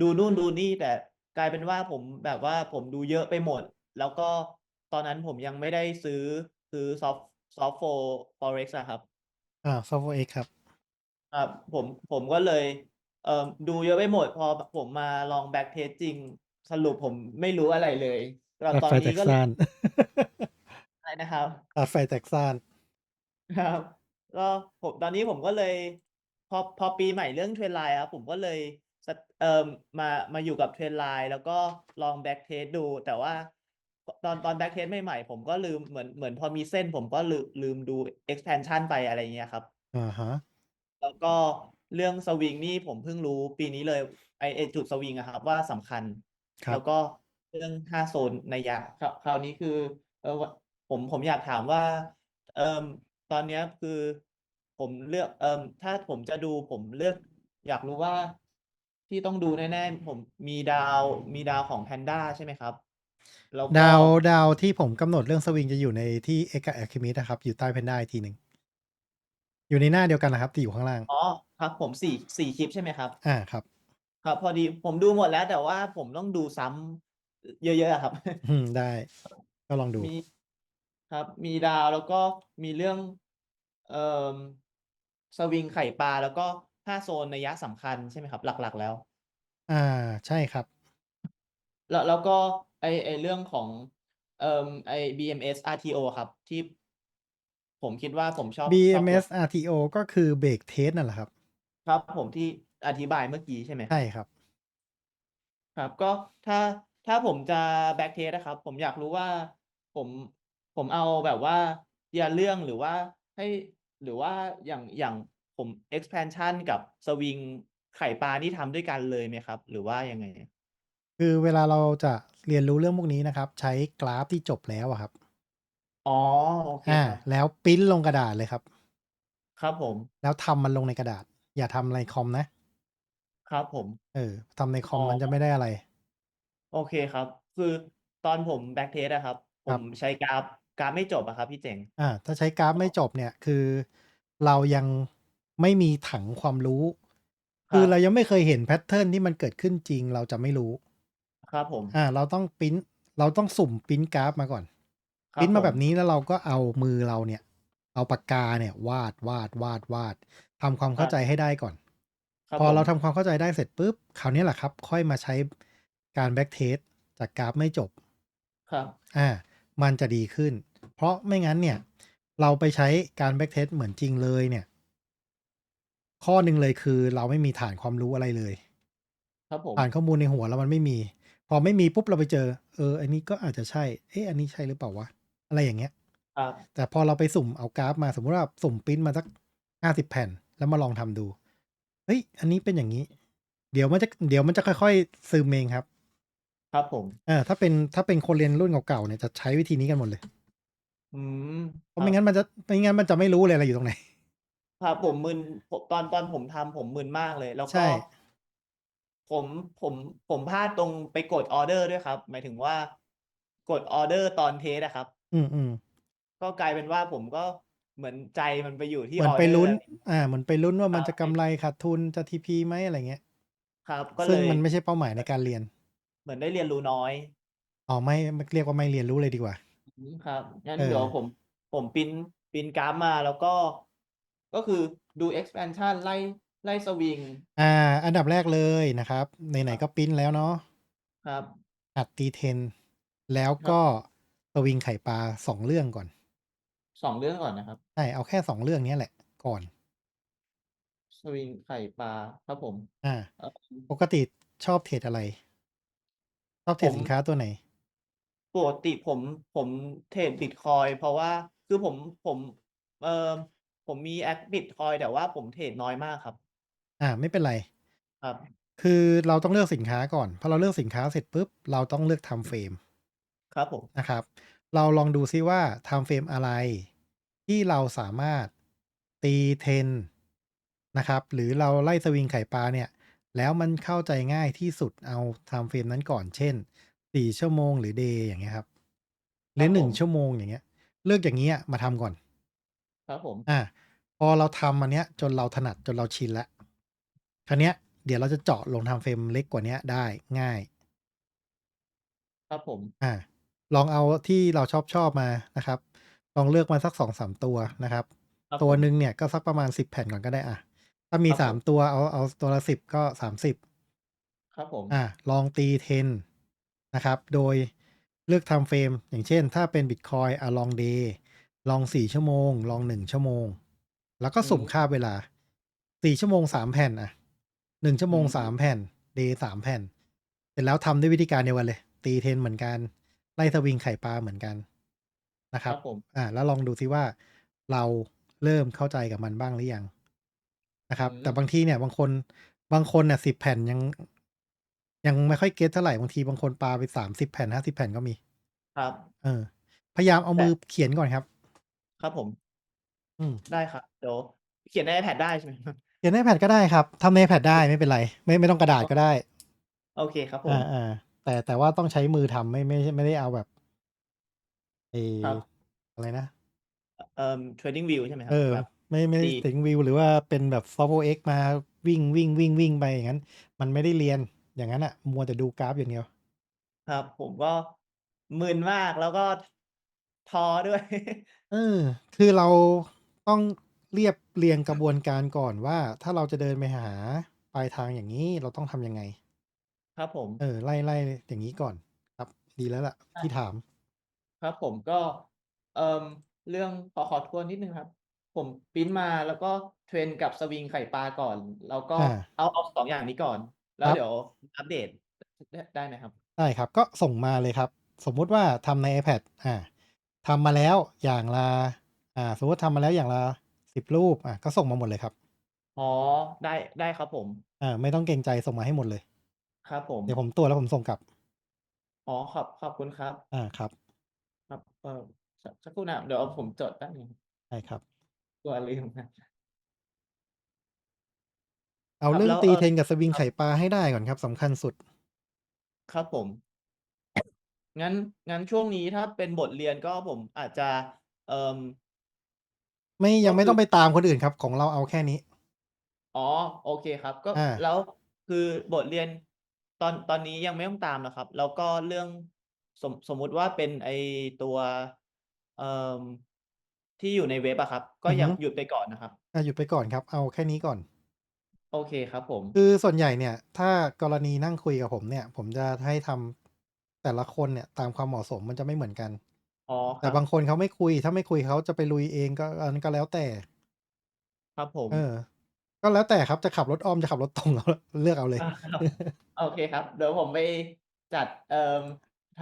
ดูนู่นดูนี่แต่กลายเป็นว่าผมแบบว่าผมดูเยอะไปหมด แล้วก็ตอนนั้นผมยังไม่ได้ซื้อซื้อซอฟซอฟโฟ Forex อะครับอ่า Software X ครับครับผมผมก็เลยเอ่อดูเยอะไปหมด พอผมมาลอง back test จริง สรุปผมไม่รู้อะไรเลยแล้วตัดตอนไฟแตนี้กก็ซ่านอะไรนะครับตัดไฟแตกซ่านครับก็ผมตอนนี้ผมก็เลย พอพอปีใหม่เรื่อง Trendline ครับผมก็เลยส เอ่อมามาอยู่กับ Trendline แล้วก็ลอง back test ดู แต่ว่าตอนตอน back test ใหม่ๆผมก็ลืมเหมือนเหมือนพอมีเส้นผมก็ลืมลืมดู expansion ไปอะไรอย่างเงี้ยครับอะฮะ แล้วก็เรื่องสวิงนี่ผมเพิ่งรู้ปีนี้เลยไอ้ไอ้จุดสวิงอะครับว่าสำคัญ ครัแล้บ วก็เรื่อง5โซนนัยยะคราวคราวนี้คือเอ่อวผมผมอยากถามว่าเอ่อตอนเนี้ยคือผมเลือกเอ่อถ้าผมจะดูผมเลือก อยากรู้ว่า ที่ต้องดูแน่ๆผมมีดาวมีดาวของ Panda ใช่ไหมครับ?แล้วก็ดาวดาวที่ผมกำหนดเรื่องสวิงจะอยู่ในที่ X กับ Alchemist อะครับ อยู่ใต้ Panda อีกทีหนึ่งอยู่ในหน้าเดียวกันน่ะครับแต่อยู่ข้างล่าง อ๋อครับผม4 4คลิปใช่ไหมครับ?อาครับ ครับ พอดีผมดูหมดแล้วแต่ว่าผมต้องดูซ้ำอเยอะๆอะครับ อืมได้ ก็ลองดู มีครับ มีดาวแล้วก็มีเรื่อง เอ่อสวิงไข่ปลาแล้วก็ 5โซนนัยยะสำคัญใช่ไหมครับ หลัก ๆ แล้ว?อาใช่ครับ แล้วแล้วก็ไอ้ไอ้เรื่องของเอ่อไอ้ BMS RTO อะครับ ที่ผมคิดว่าผมชอบชอบตัว BMS RTO ก็คือเบรกเทสต์นั่นแหละครับ ครับผมที่อธิบายเมื่อกี้ใช่ไหมคใชรับ?่ครับ ครับก็ถ้าถ้าผมจะ back test อะครับ ผมอยากรู้ว่าผมผมเอาแบบว่าทีละเรื่องหรือว่าให้หรือว่าอย่างอย่าง ผม expansion กับสวิงไข่ปลานี่ทำด้วยกันเลยไหมครับ หรือว่ายังไง?คือเวลาเราจะเรียนรู้เรื่องพวกนี้นะครับ ใช้กราฟที่จบแล้วอะครับอ๋อ โอเคอาครับ แล้วพรินต์ลงกระดาษเลยครับ ครับผม แล้วทำมันลงในกระดาษ อย่าทำในคอมนะ ครับผม เออทำในคอ๋อมมันจะไม่อได้อะไร โอเคครับ คือตอนผม back test อะครับ ผครับมใช้กราฟกราฟไม่จบอะครับพี่เจ๋งอาถ้าใช้กราฟไม่จบเนี่ย คือ เรายัง ไม่มีถังความรู้ คครือับเรายังไม่เคยเห็นแพตเทิร์นที่มันเกิดขึ้นจริง เราจะไม่รู้ ครับผมอาเราต้องพรินต์เราต้องสุ่มพรินต์กราฟมาก่อนคพรัริบนต์ผมาแบบมนี้แล้วเราก็เอามือเราเนี่ย เอาปากกาเนี่ยวาดๆๆๆทำความคเข้ารับใจให้ได้ก่อน ครับพอผมเราทำความเข้าใจได้เสร็จปุ๊บคราวนี้แหละครับ ค่อยมาใช้การ back test จากกราฟไม่จบ ครับอามันจะดีขึ้น เพราะไม่งั้นเนี่ย เราไปใช้การ back test เหมือนจริงเลยเนี่ย ข้อหนึ่งเลยคือเราไม่มีฐานความรู้อะไรเลย ครับผฐานมข้อมูลในหัวเรามันไม่มี พอไม่มีปุ๊บเราไปเจอ เออ อันนี้ก็อาจจะใช่ เอ๊ะ อันนี้ใช่หรือเปล่าวะ?อะไรอย่างเงี้ย ครับ แต่พอเราไปสุ่มเอากราฟมาสมมุติว่าสุ่มพรินต์มาสัก50แผ่น แล้วมาลองทำดู เฮ้ย อันนี้เป็นอย่างงี้ เดี๋ยวมันจะ เดี๋ยวมันจะค่อยๆซึมเองครับ ครับผมอาถ้าเป็น ถ้าเป็นคนเรียนรุ่นเก่าๆเนี่ยจะใช้วิธีนี้กันหมดเลย อืม เพคราะรัไม่บ งั้นมันจะ ไม่งั้นมันจะไม่รู้เลยอะไรอยู่ตรงไหน ครับผมมึนผมตอนตอนผมทำผมมึนมากเลย แล้วใชก็่ผมผมผมพลาดตรงไปกดออร์เดอร์ด้วยครับ หมายถึงว่ากดออร์เดอร์ตอนเทสต์อะครับ อืมๆก็กลายเป็นว่าผมก็เหมือนใจมันไปอยู่ที่เหมืออนอไปร์เดอลุ้ร์นอะพี่อาเหมือนไปลุ้นว่าคมัรันบจะไอ้กำไรขาดทุนจะ TP ไหมอะไรเงี้ย ครับ ก็ซึเล่งยมันไม่ใช่เป้าหมายในการเรียนเหมือนได้เรียนรู้น้อยอ๋อไม่มเรียกว่าไม่เรียนรู้เลยดีกว่าอืมครับงั้นเออเดี๋ยวผมผมพรินต์พรินต์กราฟมาแล้วก็ ก็คือดู expansion ไล่ไล่สวิงอาอันดับแรกเลยนะครับ ไหนครับๆก็พรินต์แล้วเนาะครับหัดตีเทรนแล้วครัก็บสวิงไข่ปลา2เรื่องก่อน2เรื่องก่อนนะครับ ใช่ เอาแค่2เรื่องเนี้ยแหละ ก่อน สวิงไข่ปลาครับผมอาเอ่อปกติชอบเทรดอะไร?ชอบเทรดผมสินค้าตัวไหน?ปกติผมผมเทรดบิตคอยน์เพราะว่าคือผมผมเอ่อ ผมมีแอปบิตคอยน์แต่ว่าผมเทรดน้อยมากครับอาไม่เป็นไร ครับ คือเราต้องเลือกสินค้าก่อน พอเราเลือกสินค้าเสร็จปุ๊บ เราต้องเลือก time frame ครับผม นะครับ เราลองดูซิว่า time frame อะไร ที่เราสามารถตีเทรนนะครับ หรือเราไล่สวิงไข่ปลาเนี่ย แล้วมันเข้าใจง่ายที่สุดเอา time frame นั้นก่อน เช่น 4 ชั่วโมงหรือเดย์อย่างเงี้ยครับ หครืรัอบ ผ1 ม ชั่วโมงอย่างเงี้ย เลือกอย่างงี้อะมาทำก่อน ครับผมอาพอเราทำอันเนี้ย จนเราถนัดจนเราชินแล้วคราวเนี้ยดี๋ยวเราจะเจาะลง time frame เล็กกว่าเนี้ยได้ง่าย ครับผมอาลองเอาที่เราชอบๆมานะครับ ลองเลือกมาสัก2-3ตัวนะครับ ครับผมตัวหนึ่งเนี่ยก็สักประมาณ10แผ่นก่อนก็ได้อะถ้ามีครับผม3ตัวเอาเอาตัวละ10ก็30ครับผมอาลองตี Trend นะครับ โดยเลือก time frame อย่างเช่น ถ้าเป็นบิตคอยน์อะ long day ลอง4ชั่วโมง ลอง1ชั่วโมง แล้วก็อือสุ่มฮึค่าเวลา4ชั่วโมง3แผ่นอะ1ชั่วโมงอืม3แผ่น day 3แผ่น เสร็จแล้วทำด้วยวิธีการเดียวกันเลย ตี Trend เหมือนกัน ไล่สวิงไข่ปลาเหมือนกันนะคครัรับบผมอาแล้วลองดูซิว่าเราเริ่มเข้าใจกับมันบ้างหรือยัง?นะครับอืมแต่บางทีเนี่ย บางคนบางคนน่ะ10แผ่นยัง ยังไม่ค่อยเก็ตเท่าไรบางทีบางคนปาไป30แผ่น50แผ่นก็มี ครับ เออ พยายามเอาแต่มือเขียนก่อนครับ ครับผม อืม ได้ครับ เดี๋ยวเขียนใน iPad ได้ใช่ไหมครับ?เขียนใน iPad ก็ได้ครับทำใน iPad ได้ไม่เป็นไร ไม่ไม่ต้องกระดาษอ๋อก็ได้ โอเคครับผอมาๆแต่แต่ว่าต้องใช้มือทำไม่ไม่ไม่ได้เอาแบบไอ้ครับ อะไรนะอเอ่อ TradingView ใช่ไหมครัเอบอ แบบ ไม่ไม่ได้ตี TradingView หรือว่าเป็นแบบ SolveOX มาวิ่งๆๆๆไปอย่างงั้น มันไม่ได้เรียนอย่างงั้นน่ะ มัวแต่ดูกราฟอย่างเดียว ครับผมก็มึนมากแล้วก็ ท้อด้วย เออ คือเราต้องเรียบเรียงกระบวนการก่อนว่า ถ้าเราจะเดินไปหาปลายทางอย่างงี้ เราต้องทำยังไง?ครับผม เออ ไล่ไล่อย่างงี้ก่อนครับ ดีแล้วล่ะใช่ที่ถาม ครับผมก็เอ่อเรื่องขอขอทวนนิดหนึ่งครับ ผมพรินต์มาแล้วก็เทรนกับสวิงไข่ปลาก่อน แล้วก็อาเอาเอา2อย่างนี้ก่อนแล้ควรับ เดี๋ยวอัปเดตดได้ไหมครับ?ได้ครับ ก็ส่งมาเลยครับ สมมุติว่าทำใน iPad อา ทำมาแล้วอย่างละอ่าสมมุติทำมาแล้วอย่างละ10รูปอาก็ส่งมาหมดเลยครับอ๋อ ได้ได้ครับผมอาไม่ต้องเกรงใจส่งมาให้หมดเลย ครับผม เดี๋ยวผมตรวจแล้วผมส่งกลับ อ๋อ ขอบขอบคุณครับอาครับครับเอ่อสักสักครู่นะครับเดี๋ยวผมจดแป๊บหนึ่งได้ครับ กลัวลืมครับเอาครับ เรื่อแลง้วตีเอ่อ Trend กับสวิงครัไข่บปลาให้ได้ก่อนครับสำคัญสุด ครับผม งั้นงั้นช่วงนี้ถ้าเป็นบทเรียนก็ผมอาจจะ เอ่อ ไม่กยังไม่คืต้อ องไปตามคนอื่นครับ ของเราเอาแค่นี้ อ๋อ โอเคครับ ก็อา แล้วคือบทเรียนตอนตอนนี้ยังไม่ต้องตามนะครับ แล้วก็เรื่อง สม สมมุติว่าเป็นไอ้ตัว เอ่อ ที่อยู่ในเว็บอะครับ ก็ยอือฮัึงหยุดไปก่อนนะครับอาหยุดไปก่อนครับ เอาแค่นี้ก่อน โอเคครับผม คือส่วนใหญ่เนี่ย ถ้ากรณีนั่งคุยกับผมเนี่ย ผมจะให้ทำ แต่ละคนเนี่ยตามความเหมาะสมมันจะไม่เหมือนกัน อ๋อคแต่รับบางคนเขาไม่คุย ถ้าไม่คุยเขาจะไปลุยเองก็อันนั้นก็แล้วแต่ ครับผม เออ ก็แล้วแต่ครับ จะขับรถอ้อม จะขับรถตรง เอา เลือกเอาเลย อา ครับ โอเคครับ เดี๋ยวผมไปจัด เอ่อ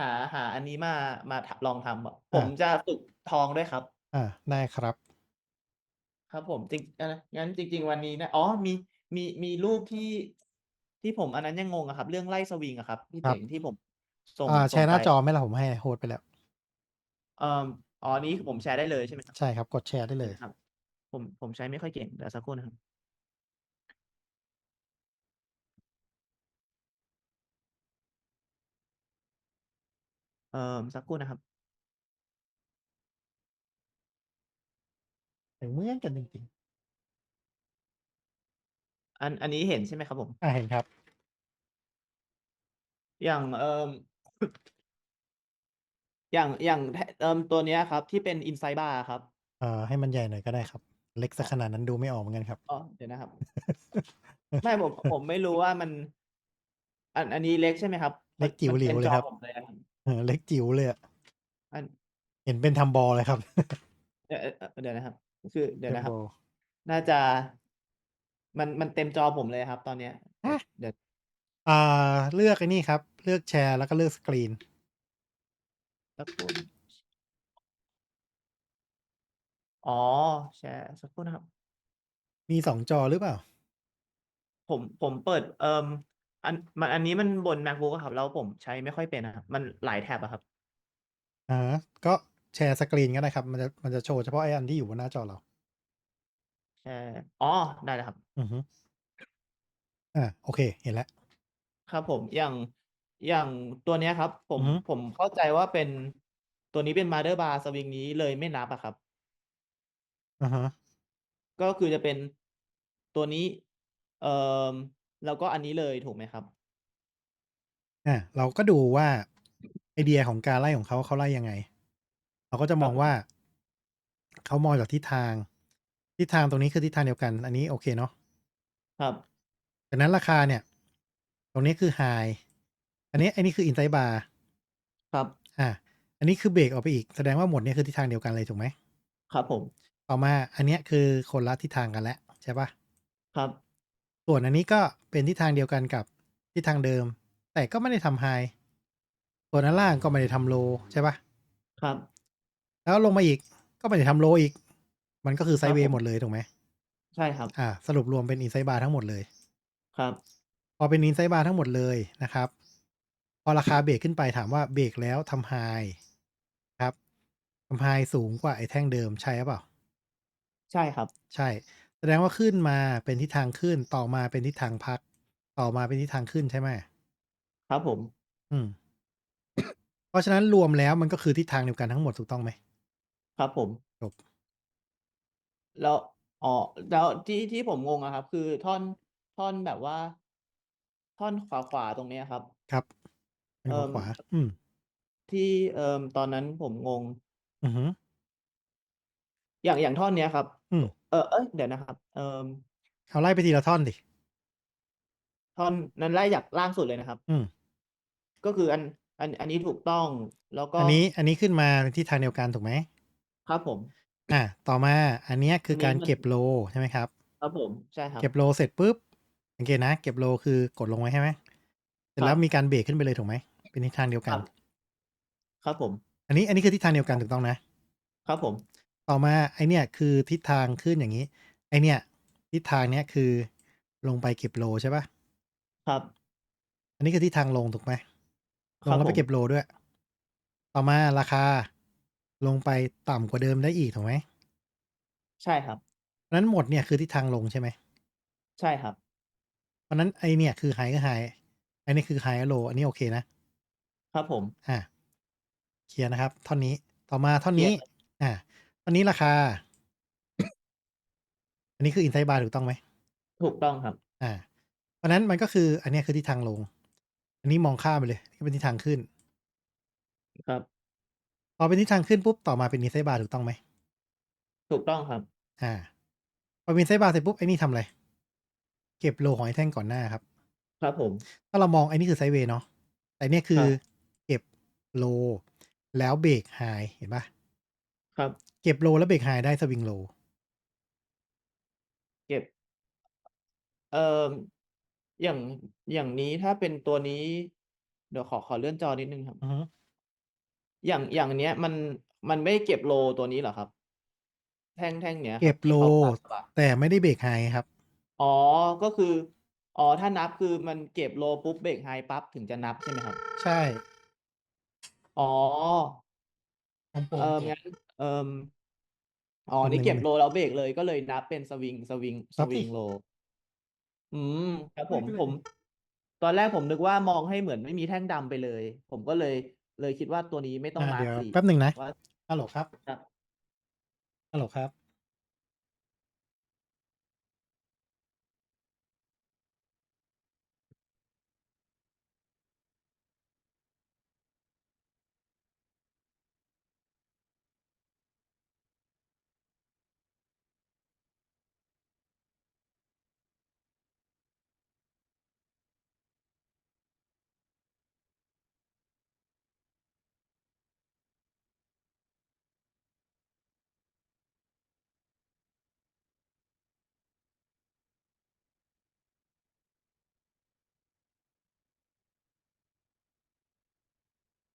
หา หาอันนี้มา มาทำลองทำอะ ผอมาจะฝึกทองด้วยครับ อา ได้ครับ ครับผม จริงอางั้นจริง ๆ วันนี้นะ อ๋อ มี มี มีรูปที่ ที่ผมอันนั้นยังงงอะครับ เรื่องไล่สวิงอะครับ พี่ครเจับ๋งที่ผม ส่งอ่าแชส่งร์หไปน้าจอไหมล่ะ?ผมให้โฮสต์ไปแล้ว เอ่ออ๋ออันนี้ผมแชร์ได้เลยใช่ไหมครับ?ใช่ครับ กดแชร์ได้เลย ครับ ผมผมใช้ไม่ค่อยเก่งเดี๋ยวสักครู่นะครับ เอ่อสักครู่นะครับเหมือนกันจริงๆอันอันนี้เห็นใช่ไหมครับผม?อาเห็นครับ อย่างเอ่อ อย่างอย่างแทเอ่อตัวเนี้ยครับ ที่เป็น Insight Bar อะครับอ่าให้มันใหญ่หน่อยก็ได้ครับ เล็กเสียขนาดนั้นดูไม่ออกเหมือนกันครับ อ๋อเดี๋ยวนะครับ ไม่ผมผมไม่รู้ว่ามัน อันอันนี้เล็กใช่ไหมครับ?เมลั็นกจิ๋มัวนหลิเต็วมเลจยอครับผมเลยอะครับเออเล็กจิ๋วเลยอะอันเห็นเป็น Thumb ball เลยครับเออๆๆเดี๋ยวนะครับ คือเดี๋ยวนะครั Thumb บ ball น่าจะ มันมันเต็มจอผมเลยครับ ตอนเนี้ยฮะ!เดี๋ยว อ่า เลือกไอ้นี่ครับ เลือกแชร์แล้วก็เลือกสกรีนสักครู่อ๋อ แชร์สักครู่นะครับ มี2จอหรือเปล่า?ผมผมเปิดเอ่ออันมันอันนี้มันบน MacBook อะครับ แล้วผมใช้ไม่ค่อยเป็นอะครับ มันหลายแท็บอะครับอะฮะก็แชร์สกรีนก็ได้ครับ มันจะมันจะโชว์เฉพาะไอ้อันที่อยู่บนหน้าจอเรา แชร์อ๋อ ได้แล้วครับ อือฮึอาโอเค เห็นแล้ว ครับผมอย่าง อย่างตัวเนี้ยครับผมอือฮึ ผมเข้าใจว่าเป็น ตัวนี้เป็น Mother Bar สวิงนี้เลยไม่นับอะครับ อะฮะ ก็คือจะเป็นตัวนี้ เอ่อ แล้วก็อันนี้เลยถูกไหมครับ?อา เราก็ดูว่า ไอเดียของการไล่ของเขา เขาไล่ยังไง เราก็จะครมับองวผม่าเขามองจากทิศทาง ทิศทางตรงนี้คือทิศทางเดียวกัน อันนี้โอเคเนาะ ครับจากนั้นราคาเนี่ย ตรงนี้คือ High อันนี้อันนี้คือ Inside bar ครับอาอันนี้คือเบรกออกไปอีก แสดงว่าหมดนี้คือทิศทางเดียวกันเลยถูกไหม?ครับผม ต่อมาอันเนี้ยคือคนละทิศทางกันแล้วใช่เปล่า?ครับ ส่วนอันนี้ก็เป็นทิศทางเดียวกันกับทิศทางเดิม แต่ก็ไม่ได้ทำ High ส่วนอันล่างก็ไม่ได้ทำ Low ใช่เปล่า?ครับ แล้วลงมาอีกก็ไม่ได้ทำ Low อีก มันก็คือไซครดั์เวย์หมบผมดเลยถูกไหม?ใช่ครับอาสรุปรวมเป็น Inside bar ทั้งหมดเลย ครับ พอเป็น Inside bar ทั้งหมดเลยนะครับพ อราคาเบรกขึ้นไปถามว่าเบรกแล้วทำ High ครับทำ High สูงกว่าไอ้แท่งเดิมใช่หรือเปล่า?ใช่ครับ ใช่ แสดงว่าขึ้นมาเป็นทิศทางขึ้นต่อมาเป็นทิศทางพัก ต่อมาเป็นทิศทางขึ้นใช่ไหม?ครับผม อืม เพราะฉะนั้นรวมแล้วมันก็คือทิศทางเดียวกันทั้งหมดถูกต้องไหม?ครับผมจบแล้วอ๋อแล้วที่ที่ผมงงอะครับ คือท่อนท่อนแบบว่า ท่อนขวาๆตรงเนี้ยครับ ครับ อันเอ่อขวาๆอืม ที่ เอ่อ ตอนนั้นผมงง อือฮึ อย่าง อย่างท่อนเนี้ยครับ อืม เอ่อ เอ๊ย เดี๋ยวนะครับ เอ่อ เอาไล่ไปทีละท่อนสิ ท่อนนั้นไล่จากล่างสุดเลยนะครับ อืม ก็คืออัน อัน อันนี้ถูกต้อง แล้วก็ อันนี้ อันนี้ขึ้นมาในทิศทางเดียวกันถูกไหม?ครับผม อา ต่อมาอันเนี้ยคือกอันนี้ารมันเก็บ Low ใช่ไหมครับ?ครับผม ใช่ครัเก็บบ Low เสร็จปุ๊บ สังเกตนะ เก็บ Low คือกดลงไว้ใช่ไหม? เสร็จครแับล้วมีการเบรกขึ้นไปเลยถูกไหม?เป็นทิศทางเดียวกคันรับครับผม อันนี้อันนี้คือทิศทางเดียวกันถูกต้องนะ?ครับผม ต่อมาไอ้เนี่ยคือทิศทางขึ้นอย่างงี้ ไอ้เนี่ยทิศทางเนี้ยคือลงไปเก็บ Low ใช่เปล่า?ครับ อันนี้คือทิศทางลงถูกไหม?ครลงับแล้วไปเก็บผม Low ด้วย ต่อมาราคาลงไปต่ำกว่าเดิมได้อีกถูกไหม?ใช่ครับเพราะฉะนั้นหมดเนี่ยคือทิศทางลงใช่ไหม?ใช่ครับ เพราะฉะนั้นไอ้เนี่ยคือ High ก็ High อันนี้คือ High และ Low อันนี้โอเคนะ ครับผมอาเคลียร์นะครับท่อนนี้ต่อมาท่อนนเคลียี้ร์ครับอาท่อนนี้ราคา อันนี้คือ Inside bar ถูกต้องไหม?ถูกต้องครับอาเพราะฉะนั้นมันก็คือ อันเนี้ยคือทิศทางลง อันนี้มองข้ามไปเลยนี่เป็นทิศทางขึ้น ครับ พอเป็นทิศทางขึ้นปุ๊บต่อมาเป็น Inside bar ถูกต้องไหม?ถูกต้องครับอาพอเป็น Inside bar เสร็จปุ๊บไอ้นี่ทำอะไร?เก็บ Low ของไอ้แท่งก่อนหน้าครับ ครับผม ถ้าเรามองไอ้นี่คือ Sideway เนาะแต่เนี่ยคืครอับเก็บ Low แล้วเบรก High เห็นเปล่า?ครับ เก็บ Low แล้วเบรก High ได้สวิง Low เก็บ เอ่ออย่างอย่างนี้ถ้าเป็นตัวนี้ เดี๋ยวขอขอเลื่อนจอนิดหนึ่งครับ อือฮึอย่างอย่างเนี้ย มันมันไม่เก็บ Low ตัวนี้เหรอครับ?แท่งแท่งเนี้ยเกคร็ับบที่เขา Low ปักปักแต่ไม่ได้เบรก High ครับ อ๋อก็คือ อ๋อ ถ้านับคือมันเก็บ Low ปุ๊บเบรก High ปั๊บถึงจะนับใช่ไหมครับ?ใช่อ๋อ ของผเอ่อมเก็บงั้นเอ่ออ๋อ แป๊บนี่เก็บหนึ่ง Low แล้วเบรกเลยก็เลยนับเป็นสวิงสวิงสวนับสิิง Low อืมครับผมไม่เป็นไรผม ตอนแรกผมนึกว่ามองให้เหมือนไม่มีแท่งดำไปเลย ผมก็เลยเลยคิดว่าตัวนี้ไม่ต้อองามาเดร์ี๋ยวกสีแป๊บหนึ่งนะว่าฮัลโหลครับครับฮัลโหลครับ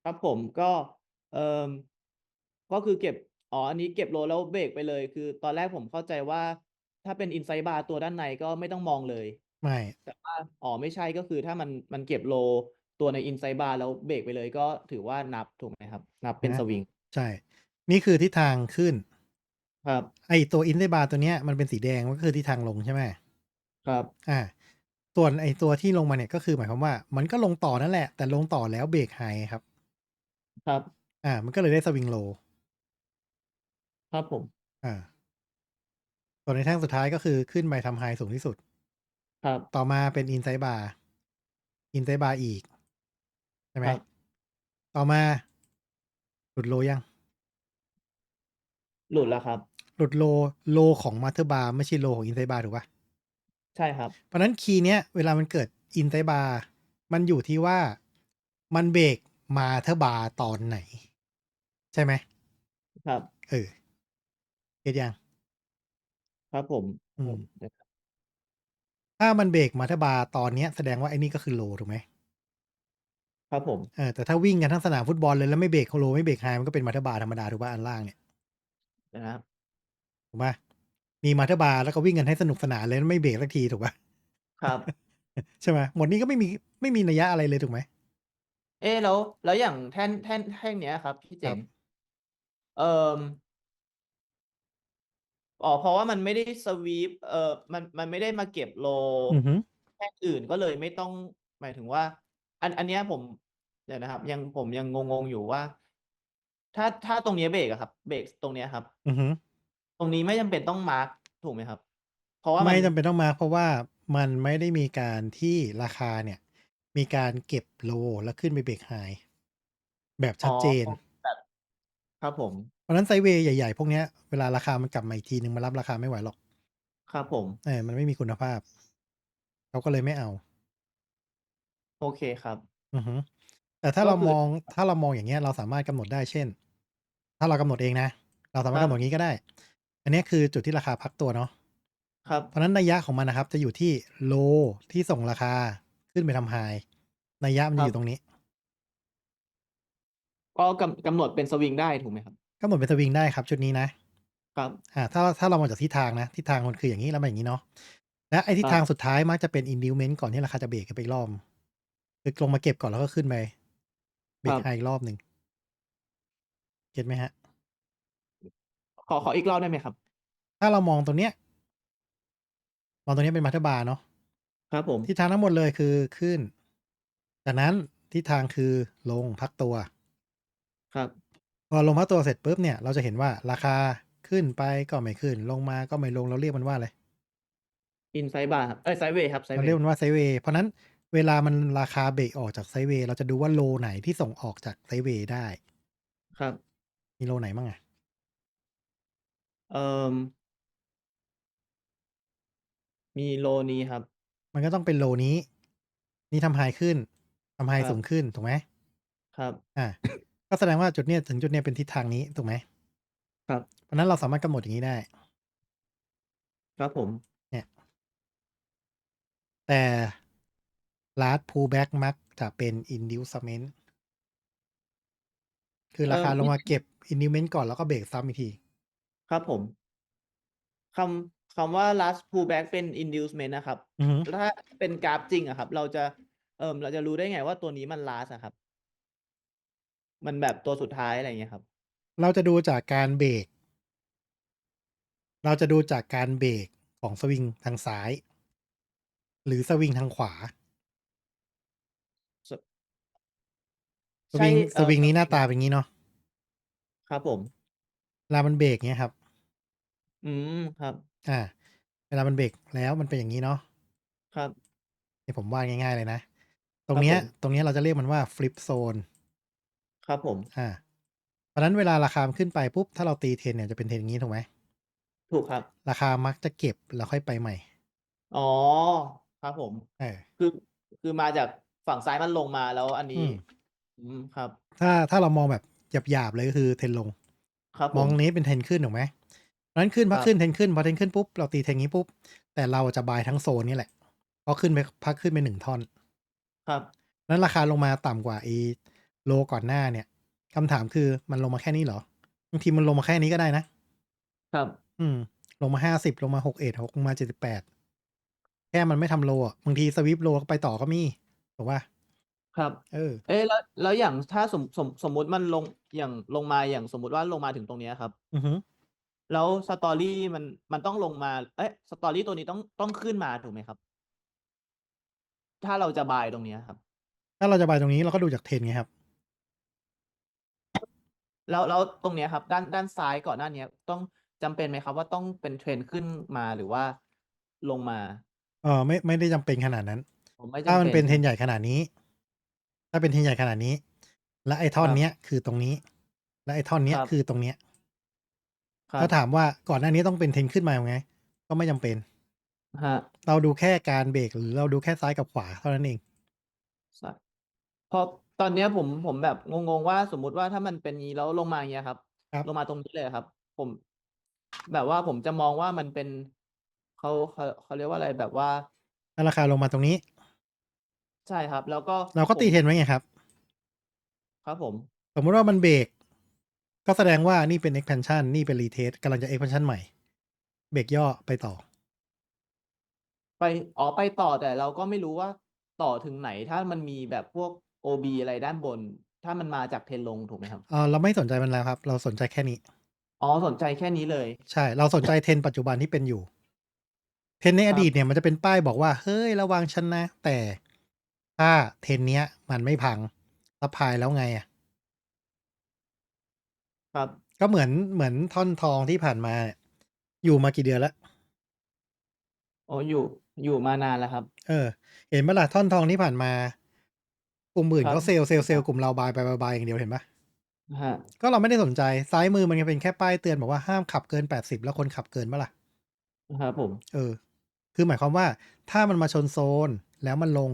ครับผมก็เอ่อก็คือเก็บอ๋ออันนี้เก็บ Low แล้วเบรกไปเลย คือตอนแรกผมเข้าใจว่า ถ้าเป็น Inside bar ตัวด้านในก็ไม่ต้องมองเลย ไม่ แต่ว่าอ๋อไม่ใช่ก็คือถ้ามันมันเก็บ Low ตัวใน Inside bar แล้วเบรกไปเลยก็ถือว่านับถูกไหมครับ?นับเป็นนะ สวิงใช่ นี่คือทิศทางขึ้น ครับไอ้ตัว Inside bar ตัวเนี้ยมันเป็นสีแดงมันก็คือทิศทางลงใช่ไหม?ครับอาส่วนไอ้ตัวที่ลงมาเนี่ยก็คือหมายความว่า มันก็ลงต่อนั่นแหละ แต่ลงต่อแล้วเบรก High ครับ ครับอามันก็เลยได้สวิง Low ครับผมอาส่วนในแท่งสุดท้ายก็คือขึ้นไปทำ High สูงที่สุด ครับ ต่อมาเป็น inside bar inside bar อีก ใช่ไหมครับ ต่อมา หลุดโลยัง?หลุดแล้วครับ หลุดโลโลของ master bar ไม่ใช่โลของ inside bar ถูกเปล่า?ใช่ครับ เพราะฉะนั้นคีย์เนี้ยเวลามันเกิด inside bar มันอยู่ที่ว่ามันเบรก master bar ตอนไหน ใช่ไหม?ครับ เออเก็ตยัง?ครับผมอืผม มนะครับถ้ามันเบรก master bar ตอนเนี้ยแสดงว่าไอ้นี่ก็คือโลถูกไหม?ครับผม เออแต่ถ้าวิ่งกันทั้งสนามฟุตบอลเลยแล้วไม่เบรกโลไม่เบรกไฮมันก็เป็น master bar ธรรมดาถูกเปล่าอันล่างเนี่ย?นะครับ ถูกเปล่า?มี master bar แล้วก็วิ่งกันให้สนุกสนานเลยแล้วไม่เบรกสักทีถูกเปล่า?ครับ ใช่ไหม?หมวดนี้ก็ไม่มีไม่มีนัยยะอะไรเลยถูกไหม? เอ๊แล้วแล้วอย่างแท่นแท่นแท่งเนี้ยครับพี่เจคร็ับ ง เอ่อ อ๋อ เพราะว่ามันไม่ได้สวีป เอ่อ มัน มันไม่ได้มาเก็บโลอือฮึ แท่งอื่นก็เลยไม่ต้อง หมายถึงว่า อัน อันเนี้ยผม เดี๋ยวนะครับ ยัง ผมยังงงๆอยู่ว่า ถ้า ถ้าตรงเนี้ยเบรกอะครับ เบรกตรงเนี้ยครับ อือฮึ ตรงนี้ไม่จำเป็นต้องมาร์กถูกไหมครับ?เพราะว่าไมมั่นจำเป็นต้องมาร์กเพราะว่ามันไม่ได้มีการที่ราคาเนี่ย มีการเก็บโลแล้วขึ้นไปเบรกไฮแบบอ๋ชัอดเจน แบบครับผม เพราะฉะนั้นไซด์เวย์ใหญ่ ๆ พวกเนี้ยเวลาราคามันกลับมาอีกทีหนึ่งมันรับราคาไม่ไหวหรอก ครับผม เออ มันไม่มีคุณภาพ เขาก็เลยไม่เอา โอเคครับ อือฮึ แต่ถ้าก็เราคือ มอง ถ้าเรามองอย่างเงี้ย เราสามารถกำหนดได้ เช่น ถ้าเรากำหนดเองนะ เราสามารถครักำบหนดงี้ก็ได้ อันเนี้ยคือจุดที่ราคาพักตัวเนาะ ครับ เพราะฉะนั้นนัยยะของมันน่ะครับ จะอยู่ที่โลที่ส่งราคา ขึ้นไปทำไฮนัยยะมันคจะรัอบยู่ตรงนี้ ก็กำกำหนดเป็นสวิงได้ถูกไหมครับ?กำหนดเป็นสวิงได้ครับชุดนี้นะ ครับ อ่าถ้าถ้าเรามองจากทิศทางนะทิศทางมันคืออย่างงี้แล้วมาอย่างงี้เนาะและไอ้ทิศคทารังบสุดท้ายมักจะเป็น inducement ก่อนที่ราคาจะเบรกขึ้นไปอีกรอบคือลงมาเก็บก่อนแล้วก็ขึ้นไปเบรครกับไฮอีกรอบหนึ่งเก็ตไหมครับ?ขอขออีกรอบได้ไหมครับ?ถ้าเรามองตรงเนี้ย มองตรงเนี้ยเป็น master bar เนาะ ครับผม ทิศทางทั้งหมดเลยคือขึ้น จากนั้นทิศทางคือลงพักตัว ครับ พอลงพักตัวเสร็จปุ๊บเนี่ย เราจะเห็นว่าราคาขึ้นไปก็ไม่ขึ้น ลงมาก็ไม่ลงเราเรียกมันว่าอะไร? inside bar ครับ เอ๊ยไซด์เวย์ครับไซด์เราเวเรียกย์มันว่าไซด์เวย์เพราะฉะนั้นเวลามันราคาเบรกออกจากไซด์เวย์เราจะดูว่าโลไหนที่ส่งออกจากไซด์เวย์ได้ ครับ มีโลไหนมั่งอะ?เอ่อมีโลนี้ครับ มันก็ต้องเป็นโลนี้ นี่ทำไฮขึ้นทำไฮครัสูบงขึ้นถูกไหม?ครับอาก็แสดงว่าจุดเนี้ยถึงจุดเนี้ยเป็นทิศทางนี้ถูกไหม?ครับ เพราะฉะนั้นเราสามารถกำหนดอย่างงี้ได้ ครับผมเนี่ยแต่ last pullback มักจะเป็น inducement คือเอ่ราอคาลพีง่มาเก็บ inducement ก่อนแล้วก็เบรกซ้ำอีกที ครับผมคำ คำว่า last pullback เป็น inducement นะครับ อือฮึแล้วถ้าเป็นกราฟจริงอะครับ เราจะเอ่อเราจะรู้ได้ไงว่าตัวนี้มัน last อะครับ?มันแบบตัวสุดท้ายอะไรอย่างเงี้ยครับ เราจะดูจากการเบรกเราจะดูจากการเบรกของสวิงทางซ้าย หรือสวิงทางขวา สสใช่วิงเอส่อวิงนี้สหน้าตาเป็นงี้เนาะครับผม เวลามันเบรกเงี้ยครับ อืมครับ อา เวลามันเบรกแล้วมันเป็นอย่างงี้เนาะ ครับนี่ผมวาดง่าย ๆ เลยนะ ตรครังบเนี้ยผมตรงเนี้ยเราจะเรียกมันว่า flip zone ครับผม อา เพราะฉะนั้นเวลาราคามันขึ้นไปปุ๊บ ถ้าเราตี Trend เนี่ยจะเป็น Trend อย่างงี้ ถูกไหม?ถูกครับ ราคามักจะเก็บ แล้วค่อยไปใหม่ อ๋อ ครับผม เออ คือ คือมาจากฝั่งซ้ายมันลงมา แล้วอันนอืี้มอืม ครับ ถ้า ถ้าเรามองแบบหยาบ ๆ เลย ก็คือ Trend ลง ครับผมมองนี้เป็น Trend ขึ้น ถูกไหม? เพราะฉะนั้นขึ้นคพัรกับขึ้น Trend ขึ้นพอ Trend ขึ้นปุ๊บเราตี Trend งี้ปุ๊บแต่เราจะบายทั้งโซนนี่แหละเพราะขึ้นไปพักขึ้นไป1ท่อน ครับนั้นราคาลงมาต่ำกว่าไอ้โลก่อนหน้าเนี่ยคำถามคือมันลงมาแค่นี้เหรอ?บางทีมันลงมาแค่นี้ก็ได้นะ ครับ อืม ลงมา50ลงมา61 6ลงมา78แค่มันไม่ทำโลอะบางทีสวิปโลแล้วไปต่อก็มีถูกเปล่า?ครับ เออ เอ๊ะแล้วแล้วอย่างถ้าสมสมสมมุติมันลงอย่างลงมาอย่างสมมุติว่าลงมาถึงตรงเนี้ยครับ อือฮึ แล้ว story มันมันต้องลงมา เอ๊ะ story ตัวนี้ต้องต้องขึ้นมาถูกไหมครับ?ถ้าเราจะบายตรงเนี้ยครับ ถ้าเราจะบายตรงนี้เราก็ดูจาก Trend ไงครับ แล้วแล้วตรงเนี้ยครับ ด้านด้านซ้ายก่อนหน้าเนี้ย ต้องจำเป็นไหมครับว่าต้องเป็น Trend ขึ้นมาหรือว่าลงมา?เอ่อไม่ไม่ได้จำเป็นขนาดนั้น ผมไม่จำถ้ามันเป็นเป็นเทรนใหญ่ขนาดนี้ ถ้าเป็นเทรนใหญ่ขนาดนี้ และไอ้ท่อนครับเนี้ยคือตรงนี้ และไอ้ท่อนเนี้ยครับ คือตรงเนี้ยครั ถ้าบถามว่าก่อนหน้านี้ต้องเป็นเทรนขึ้นมาไหมก็ไม่จำเป็นครับเราดูแค่การเบรกหรือเราดูแค่ซ้ายกับขวาเท่านั้นเองใช่เพราะตอนเนี้ยผมผมแบบงงๆว่าสมมุติว่าถ้ามันเป็นงี้แล้วลงมาอย่างเงี้ยครับครับ ลงมาตรงนี้เลยอะครับ ผม แบบว่าผมจะมองว่ามันเป็นเขาเขาเขาเรียกว่าอะไรแบบว่าถ้าราคาลงมาตรงนี้ ใช่ครับ แล้วก็เราก็ผตีมเทรนไว้ไงครับ ครับผม สมมุติว่ามันเบรก ก็แสดงว่านี่เป็น expansion นี่เป็น retest กำลังจะ expansion ใหม่ เบรกย่อไปต่อ ไปอ๋อไปต่อแต่เราก็ไม่รู้ว่าต่อถึงไหนถ้ามันมีแบบพวก OB อะไรด้านบน ถ้ามันมาจากเทรนลงถูกไหมครับ?เอ่อเราไม่สนใจมันแล้วครับ เราสนใจแค่นี้ อ๋อสนใจแค่นี้เลย ใช่ เราสนใจเทรนปัจจุบันที่เป็นอยู่ เทรนในคอรับดีตเนี่ยมันจะเป็นป้ายบอกว่า เฮ้ย ระวังฉันนะ แต่ถ้าเทรนเนี้ย มันไม่พังซัปพลายแล้วไงอะ? ครับ ก็เหมือนเหมือนท่อนทองที่ผ่านมาเนี่ยอยู่มากี่เดือนแล้ว?อ๋ออยู่อยู่มานานแล้วครับ เออ เห็นเปล่าล่ะท่อนทองที่ผ่านมา กลุ่มอื่นครัเขาบเซลล์เห็นคเซรัลล์บๆกลุ่มเรา buy ไป buy ๆอย่างเดียวเห็นเปล่า?ครับก็เราไม่ได้สนใจซ้ายมือมันยังเป็นแค่ป้ายเตือนบอกว่าห้ามขับเกิน80แล้วคนขับเกินเปล่าล่ะ?ครับผม เออ คือหมายความว่าถ้ามันมาชนโซนแล้วมันลง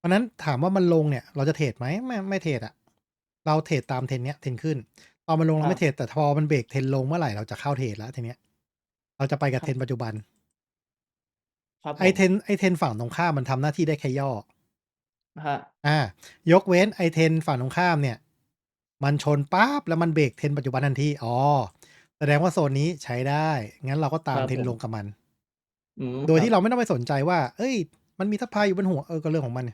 เพราะฉะนั้นถามว่ามันลงเนี่ย เราจะเทรดไหม?ไม่ไม่เทรดอะ เราเทรดตามเทรนเนี้ยเทรนขึ้นตอนมันลงคเรารัไม่บเทรดแต่พอมันเบรกเทรนลงเมื่อไหร่เราจะเข้าเทรดแล้วทีเนี้ย เราจะไปกับคเทรัรบนปัจจุบันครับผไอ้มเทรนไอ้เทรนฝั่งตรงข้ามมันทำหน้าที่ได้แค่ย่อครับอายกเว้นไอ้เทรนฝั่งตรงข้ามเนี่ย มันชนปั๊บแล้วมันเบรกเทรนปัจจุบันทันทีอ๋อแสดงว่าโซนนี้ใช้ได้ งั้นเราก็ตาคมรับเทรนผมลงกับมันอืมโดยครัที่บเราไม่ต้องไปสนใจว่าเฮ้ย มันมีซัปพลายอยู่บนหัว เออ ก็เรื่องของมัน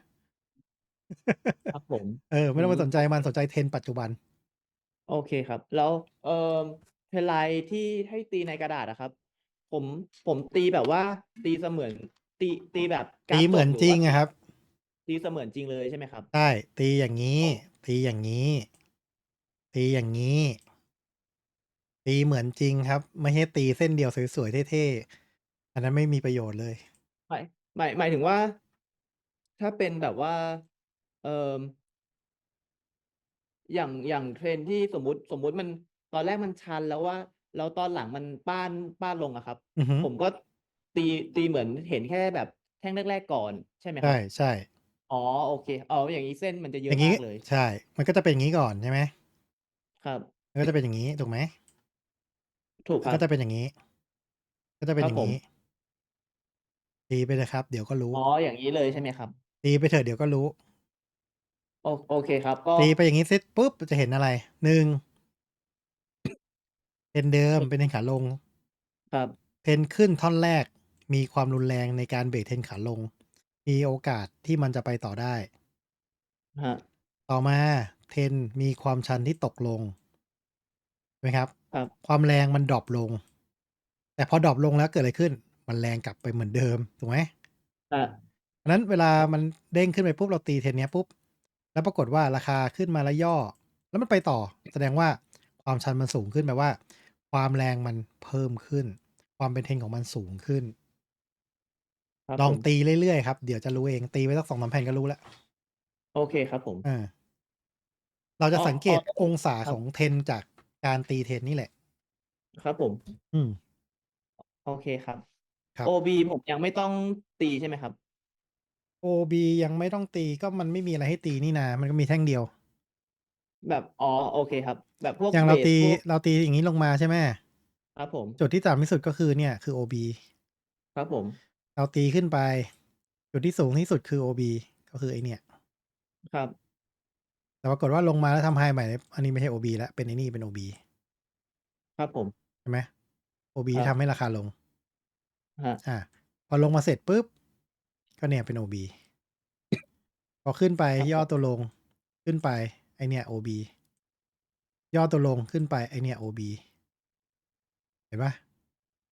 ครับผม เออ ไมอื่ต้องไปม สนใจมันสนใจเทรนปัจจุบัน โอเคครับ แล้ว เอ่อเทรนไลน์ที่ให้ตีในกระดาษอะครับ ผมผมตีแบบว่า ตีเสมือน ตีตีแบบกตราีฟเหตมือกนหรือจริว่างอะครับ ตีเสมือนจริงเลยใช่ไหมครับ?ใช่ตีอย่างงี้ อ๋อ ตีอย่างงี้ ตีอย่างงี้ ตีเหมือนจริงครับ ไม่ใช่ตีเส้นเดียวสวยๆเท่ๆอันนั้นไม่มีประโยชน์เลย หมายหมายหมายถึงว่า ถ้าเป็นแบบว่า เอ่ออย่างอย่างเทรนที่สมมุติสมมุติมันตอนแรกมันชันแล้วว่า แล้วตอนหลังมันป้านป้านลงอะครับ อือฮึผมก็ตีตีเหมือนเห็นแค่แบบแท่งแรกๆก่อนใช่ไหมใครับ?ช่ๆอ๋อโอเคอ๋ออย่างงี้เส้นมันจะเยออะย่างงมี้ากเลย ใช่ มันก็จะเป็นอย่างงี้ก่อนใช่ไหม?ครับ มันก็จะเป็นอย่างงี้ถูกไหม?ถูกมันครัก็บ จะเป็นอย่างงี้ ก็จะเป็คนรัอบย่างงี้ผมตีไปเลยครับ เดี๋ยวก็รู้ อ๋ออย่างงี้เลยใช่ไหมครับ?ตีไปเถอะเดี๋ยวก็รู้ โอโอเคครับก็ตีไปอย่างงี้เสร็จปุ๊บจะเห็นอะไร1เทรนเดิมเป็นเทรนขาลงครับเทรนขึ้นท่อนแรกมีความรุนแรงในการเบรกเทรนขาลง มีโอกาสที่มันจะไปต่อได้ครับต่อมาเทรนมีความชันที่ตกลงใช่ไหมครับ ครับ ความแรงมันดร็อปลง แต่พอดร็อปลงแล้วเกิดอะไรขึ้น มันแรงกลับไปเหมือนเดิมถูกไหม?ครับเพราะฉะนั้นเวลามันเด้งขึ้นไปปุ๊บเราตีเทรนเนี้ยปุ๊บ แล้วปรากฏว่าราคาขึ้นมาแล้วย่อ แล้วมันไปต่อ แสดงว่าความชันมันสูงขึ้นแปลว่า ความแรงมันเพิ่มขึ้น ความเป็นเทรนของมันสูงขึ้น ครับลองผมตีเรื่อยๆครับ เดี๋ยวจะรู้เองตีไปสัก2-3แผ่นก็รู้แล้วโอเคครับผมอาเราจะอ้อสังเกตอ้อองศาครัขบ องเทรนจากการตีเทรนนี่แหละ ครับผม อืม โอเคครับ ครับ OB ผมยังไม่ต้องตีใช่ไหมครับ? OB ยังไม่ต้องตี ก็มันไม่มีอะไรให้ตีนี่นา มันก็มีแท่งเดียว แบบ อ๋อ โอเคครับ แบบพวกอย่างเบเราสตีพวกเราตีอย่างงี้ลงมาใช่ไหม?ครับผม จุดที่ต่ำที่สุดก็คือเนี่ยคือ OB ครับผม เราตีขึ้นไป จุดที่สูงที่สุดคือ OB ก็คือไอ้เนี่ย ครับ แต่ปรากฏว่าลงมาแล้วทำ High ใหม่อันนี้ไม่ใช่ OB แล้วเป็นไอ้นี่เป็น OB ครับผม ใช่ไหม? OB ครัที่บ ทำให้ราคาลงครับอาพอลงมาเสร็จปุ๊บ ก็เนี่ยเป็น OB พอขึ้นไปครับย่ผอมตัวลงขึ้นไป ไอ้เนี่ย OB ย่อตัวลงขึ้นไปไอ้เนี่ย OB เห็นเปล่า?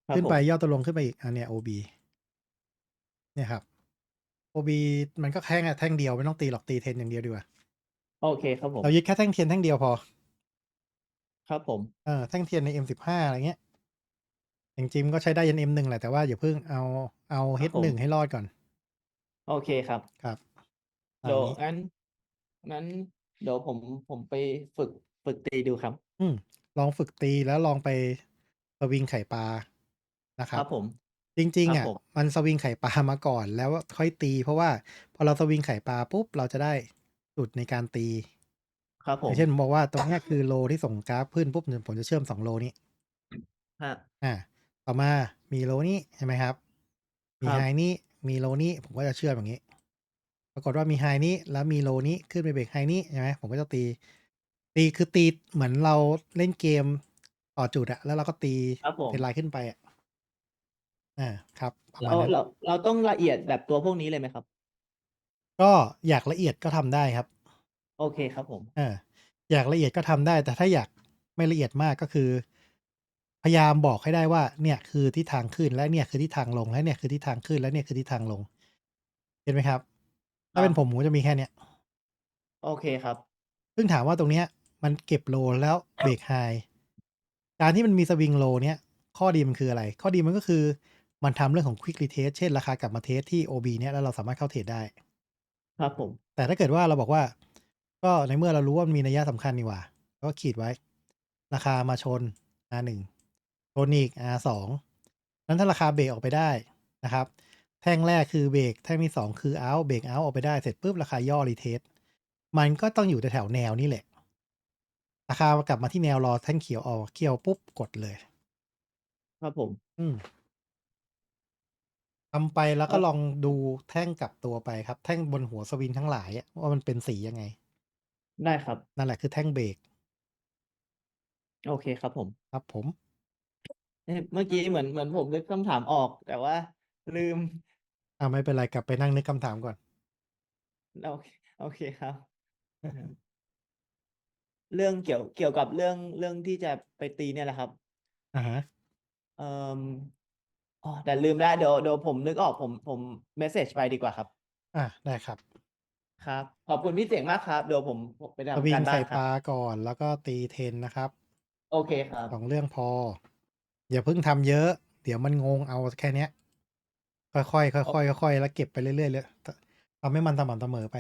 ครัขึบ้นผไปมย่อตัวลงขึ้นไปอีกอาเนี่ย OB เนี่ยครับ OB มันก็แค่แท่งเดียวไม่ต้องตีหรอกตีเทรนอย่างเดียวดีกว่าโอเคครับผมเรายึดแค่แท่งเทียนแท่งเดียวพอ ครับผมเออแท่งเทียนใน M15 อะไรเงี้ยอย่างจิมก็ใช้ได้ยัน M1 แหละแต่ว่าอย่าเพิ่งเอาเอาครับผม H1 ให้รอดก่อน โอเคครับ ครับตาเดี๋มยวนี้ งั้นงั้น เดี๋ยวผมผมไปฝึกฝึกตีดูครับ อืม ลองฝึกตีแล้วลองไปสวิงไข่ปลานะคครัรับ บผม จริงๆครับอะผม มันสวิงไข่ปลา มาก่อนแล้วค่อยตี เพราะว่าพอเราสวิงไข่ปลาปุ๊บ เราจะได้จุดในการตี ครับผอย่ามงเช่นผมบอกว่าตรงเนี้ยคือโลที่ส่งกราฟขึ้นปุ๊บผมจะเชื่อม2โลนี้ครับอาต่อมามีโลนี้ใช่ไหมครับมีครับไฮนี้ มีโลนี้ผมก็จะเชื่อมอย่างงี้ ปรากฏว่ามีไฮนี้แล้วมีโลนี้ขึ้นไปเบรกไฮนี้ใช่ไหมผมก็จะตี ตีคือตีเหมือนเราเล่นเกมต่อจุดอะแล้วเราก็ตีครับผมเทรนไลน์ขึ้นไปอะอาครับประแล้มาณวนั้นเราเราต้องละเอียดแบบตัวพวกนี้เลยไหมครับ ก็อยากละเอียดก็ทำได้ครับ โอเคครับผมอาอยากละเอียดก็ทำได้ แต่ถ้าอยากไม่ละเอียดมากก็คือ พยายามบอกให้ได้ว่า เนี่ยคือทิศทางขึ้นและเนี่ยคือทิศทางลงและเนี่ยคือทิศทางขึ้นและเนี่ยคือทิศทางลง เห็นไหมครับ คถ้ารัเป็นบผมผมก็จะมีแค่เนี้ย โอเคครับ ซึ่งถามว่าตรงเนี้ยมันเก็บโลแล้วเบรกไฮการที่มันมีสวิงโลเนี้ยข้อดีมันคืออะไร ข้อดีมันก็คือมันทำเรื่องของ Quick Retest เช่นราคากลับมาเทสที่ OB เนี้ยแล้วเราสามารถเข้าเทรดได้ ครับผม แต่ถ้าเกิดว่าเราบอกว่า ก็ในเมื่อเรารู้ว่ามันมีนัยสำคัญนี่หว่า ก็ขีดไว้ ราคามาชน R1 ชน อีก R2 นั้นถ้าราคาเบรกออกไปได้นะครับ แท่งแรกคือเบรกแท่งที่ 2 คือ out เบรก out ออกไปได้เสร็จปุ๊บราคาย่อ Retest มันก็ต้องอยู่แถวๆแนวนี่แหละ ราคากลับมาที่แนวรอแท่งเขียวออกเขียวปุ๊บกดเลย ครับผม อืมทำไปแล้วคก็รับลองดูแท่งกลับตัวไปครับ แท่งบนหัวสวิงทั้งหลายอะว่ามันเป็นสียังไง ได้ครับ นั่นแหละคือแท่งเบรกโอเคครับผม ครับผม เอ๊ะเมื่อกี้เหมือนเหมือนผมนึกคำถามออก แต่ว่า ลืมอาไม่เป็นไรกลับไปนั่งนึกคำถามก่อน โอเคโอเคครับอือฮึเรื่องเกี่ยวเกี่ยวกับเรื่องเรื่องที่จะไปตีเนี่ยแหละครับอะฮะ เอ่ออ้อแต่ลืมแล้วเดี๋ยวเดี๋ยวผมนึกออกผมผมเมสเซจไปดีกว่าครับอาได้ครับครับ ขอบคุณพี่เจ๋งมากครับ เดี๋ยวผมผมไปสทำวิกางรบ้าไข่นคปรับ ลาก่อนแล้วก็ตีเทรนนะครับ โอเคครับ2เรื่องพอ อย่าเพิ่งทำเยอะ เดี๋ยวมันงงเอาแค่เนี้ย ค่อยๆค่โออยๆค่อยๆแล้วเก็บไปเรื่อยๆเลยททำให้มันสม่ำเสมอไป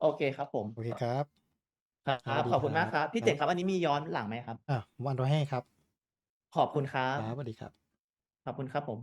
โอเคครับผม โอเคครับ ครัสวัสบดีขอบคคุณรัมากบครับพี่คเจ๋รังบครับ อันนี้มีย้อนหลังไหมครับ?อาผมอัดไว้ให้ครับขอบคุณครัคบ รับสวัสดีครับขอบคุณครับผม